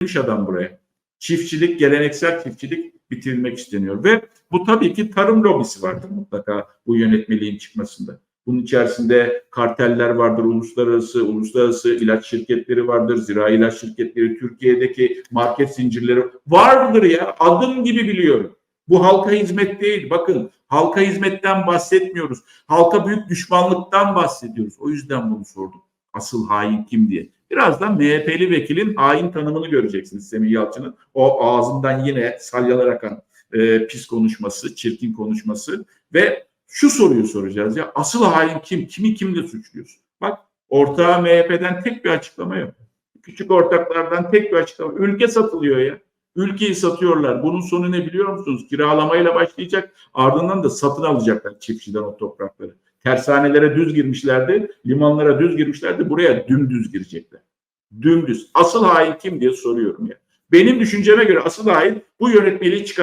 gelmiş adam buraya. Çiftçilik, geleneksel çiftçilik bitirilmek isteniyor ve bu tabii ki tarım lobisi vardır mutlaka bu yönetmeliğin çıkmasında. Bunun içerisinde karteller vardır, uluslararası, uluslararası ilaç şirketleri vardır, zirai ilaç şirketleri, Türkiye'deki market zincirleri vardır ya. Adım gibi biliyorum. Bu halka hizmet değil. Bakın halka hizmetten bahsetmiyoruz. Halka büyük düşmanlıktan bahsediyoruz. O yüzden bunu sordum. Asıl hain kim diye. Birazdan MHP'li vekilin hain tanımını göreceksiniz Semih Yalçın'ın. O ağzından yine salyalar akan e, pis konuşması, çirkin konuşması ve şu soruyu soracağız ya asıl hain kim? Kimi kimle suçluyorsun? Bak ortağı MHP'den tek bir açıklama yok. Küçük ortaklardan tek bir açıklama. Ülke satılıyor ya. Ülkeyi satıyorlar. Bunun sonu ne biliyor musunuz? Kiralamayla başlayacak. Ardından da satın alacaklar çiftçiden o toprakları. Tersanelere düz girmişlerdi. Limanlara düz girmişlerdi. Buraya dümdüz girecekler. Dümdüz. Asıl hain kim diye soruyorum ya. Benim düşünceme göre asıl hain bu yönetmeliği çıkar